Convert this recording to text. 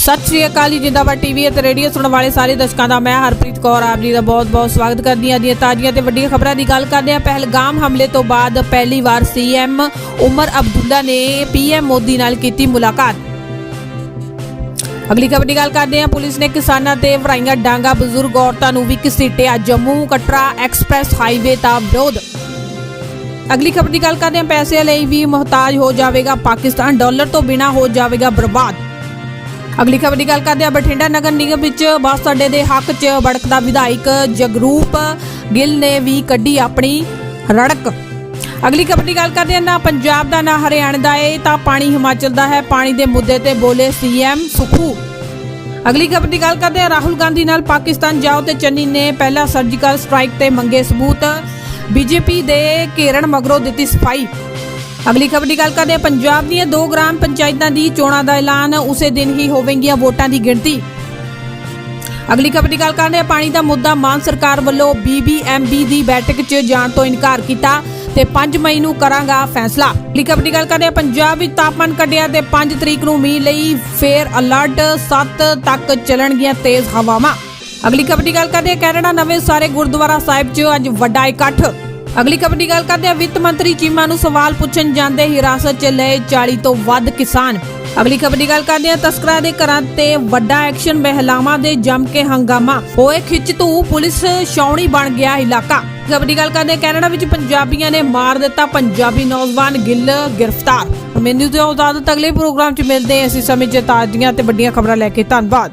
ਸਤਿ ਸ਼੍ਰੀ ਅਕਾਲ ਜੀ, ਜਿੰਦਾਬਾਦ ਟੀਵੀ ਅਤੇ ਰੇਡੀਓ ਸੁਣਨ ਵਾਲੇ ਸਾਰੇ ਦਰਸ਼ਕਾਂ ਦਾ ਮੈਂ ਹਰਪ੍ਰੀਤ ਕੌਰ, ਆਪ ਜੀ ਦਾ ਬਹੁਤ-ਬਹੁਤ ਸਵਾਗਤ ਕਰਦੀ ਹਾਂ। ਦੀਆਂ ਤਾਜ਼ੀਆਂ ਤੇ ਵੱਡੀਆਂ ਖਬਰਾਂ ਦੀ ਗੱਲ ਕਰਦੇ ਹਾਂ। ਪਹਿਲਗਾਮ ਹਮਲੇ ਤੋਂ ਬਾਅਦ ਪਹਿਲੀ ਵਾਰ ਸੀਐਮ ਉਮਰ ਅਬਦੁੱਲਾ ਨੇ ਪੀਐਮ ਮੋਦੀ ਨਾਲ ਕੀਤੀ ਮੁਲਾਕਾਤ। ਅਗਲੀ ਖਬਰ ਦੀ ਗੱਲ ਕਰਦੇ ਹਾਂ। ਪੁਲਿਸ ਨੇ ਕਿਸਾਨਾਂ ਤੇ ਵਰਾਈਆਂ ਡਾਂਗਾ ਬਜ਼ੁਰਗ ਔਰਤਾਂ ਨੂੰ ਵੀ ਘਸੀਟਿਆ ਜੰਮੂ ਕਟਰਾ ਐਕਸਪ੍ਰੈਸ ਹਾਈਵੇ ਦਾ ਵਿਰੋਧ। ਅਗਲੀ ਖਬਰ ਦੀ ਗੱਲ ਕਰਦੇ ਹਾਂ। ਪੈਸੇ ਲਈ ਵੀ ਮੁਹਤਾਜ ਹੋ ਜਾਵੇਗਾ ਪਾਕਿਸਤਾਨ। ਡਾਲਰ ਤੋਂ ਬਿਨਾ ਹੋ ਜਾਵੇਗਾ ਬਰਬਾਦ। ਅਗਲੀ ਖਬਰ ਦੀ ਗੱਲ ਕਰਦੇ ਹਾਂ। ਬਠਿੰਡਾ ਨਗਰ ਨਿਗਮ ਵਿੱਚ ਬੱਸ ਅੱਡੇ ਦੇ ਹੱਕ 'ਚ ਭੜਕਦਾ ਵਿਧਾਇਕ ਜਗਰੂਪ ਗਿੱਲ ਨੇ ਵੀ ਕੱਢੀ ਆਪਣੀ ਰੜਕ। ਅਗਲੀ ਖਬਰ ਦੀ ਗੱਲ ਕਰਦੇ ਹਾਂ। ਨਾ ਪੰਜਾਬ ਦਾ, ਨਾ ਹਰਿਆਣਾ ਦਾ ਏ ਤਾਂ ਪਾਣੀ ਹਿਮਾਚਲ ਦਾ ਹੈ। ਪਾਣੀ ਦੇ ਮੁੱਦੇ ਤੇ ਬੋਲੇ ਸੀਐਮ ਸੁਖੂ। ਅਗਲੀ ਖਬਰ ਦੀ ਗੱਲ ਕਰਦੇ ਹਾਂ। ਰਾਹੁਲ ਗਾਂਧੀ ਨਾਲ ਪਾਕਿਸਤਾਨ ਜਾਓ ਤੇ ਚੰਨੀ ਨੇ ਪਹਿਲਾ ਸਰਜੀਕਲ ਸਟ੍ਰਾਈਕ ਤੇ ਮੰਗੇ ਸਬੂਤ। ਬੀਜੇਪੀ ਦੇ ਘੇਰਣ ਮਗਰੋਂ ਦਿੱਤੀ ਸਫ਼ਾਈ। ਅਗਲੀ ਖਬਰ ਦੀ ਗੱਲ ਕਰਦੇ ਹਾਂ। ਪੰਜਾਬ ਦੀਆਂ ਦੋ ਗ੍ਰਾਮ ਪੰਚਾਇਤਾਂ ਦੀ ਚੋਣਾਂ ਦਾ ਐਲਾਨ ਉਸੇ ਦਿਨ ਹੀ ਹੋਵੇਗੀਆਂ ਵੋਟਾਂ ਦੀ ਗਿਣਤੀ। ਅਗਲੀ ਖਬਰ ਦੀ ਗੱਲ ਕਰਦੇ ਹਾਂ। ਪਾਣੀ ਦਾ ਮੁੱਦਾ ਮਾਨ ਸਰਕਾਰ ਵੱਲੋਂ ਬੀਬੀਐਮਬੀ ਦੀ ਬੈਠਕ 'ਚ ਜਾਣ ਤੋਂ ਇਨਕਾਰ ਕੀਤਾ ਤੇ 5 ਮਈ ਨੂੰ ਕਰਾਂਗਾ ਫੈਸਲਾ। ਅਗਲੀ ਖਬਰ ਦੀ ਗੱਲ ਕਰਦੇ ਹਾਂ। ਪੰਜਾਬ ਵਿੱਚ ਤਾਪਮਾਨ ਕੱਢਿਆ ਤੇ 5 ਤਰੀਕ ਨੂੰ ਮੀਂਹ ਲਈ ਫੇਰ ਅਲਰਟ 7 ਤੱਕ ਚੱਲਣਗੀਆਂ ਤੇਜ਼ ਹਵਾਵਾਂ। ਅਗਲੀ ਖਬਰ ਦੀ ਗੱਲ ਕਰਦੇ ਹਾਂ। ਕੈਨੇਡਾ ਨਵੇਂ ਸਾਰੇ ਗੁਰਦੁਆਰਾ ਸਾਹਿਬ 'ਚ ਅੱਜ ਵੱਡਾ ਇਕੱਠ। ਅਗਲੀ ਖਬਰ ਦੀ ਗੱਲ ਕਰਦੇ ਹਾਂ। ਵਿੱਤ ਮੰਤਰੀ ਚੀਮਾ ਨੂੰ ਸਵਾਲ ਪੁੱਛਣ ਜਾਂਦੇ ਹਿਰਾਸਤ 'ਚ ਲਏ 40 ਤੋਂ ਵੱਧ ਕਿਸਾਨ। ਅਗਲੀ ਖਬਰ ਦੀ ਗੱਲ ਕਰਦੇ ਹਾਂ। ਤਸਕਰਾਂ ਦੇ ਘਰਾਂ ਤੇ ਵੱਡਾ ਐਕਸ਼ਨ ਮਹਿਲਾਵਾਂ ਦੇ ਜੰਮ ਕੇ ਹੰਗਾਮਾ। ਹੋਏ ਖਿੱਚ ਧੂ ਪੁਲਿਸ ਛਾਉਣੀ ਬਣ ਗਿਆ ਇਲਾਕਾ। ਖਬਰ ਦੀ ਗੱਲ ਕਰਦੇ ਕੈਨੇਡਾ ਵਿੱਚ ਪੰਜਾਬੀਆਂ ਨੇ ਮਾਰ ਦਿੱਤਾ ਪੰਜਾਬੀ ਨੌਜਵਾਨ ਗਿੱਲ ਗ੍ਰਿਫਤਾਰ। ਮੈਨੂੰ ਦਿਓ ਇਜਾਜ਼ਤ ਅਗਲੇ ਪ੍ਰੋਗਰਾਮ 'ਚ ਮਿਲਦੇ ਹਾਂ। ਅਸੀਂ ਸਮੇਂ 'ਚ ਤਾਜ਼ੀਆਂ ਤੇ ਵੱਡੀਆਂ ਖਬਰਾਂ ਲੈ ਕੇ ਧੰਨਵਾਦ।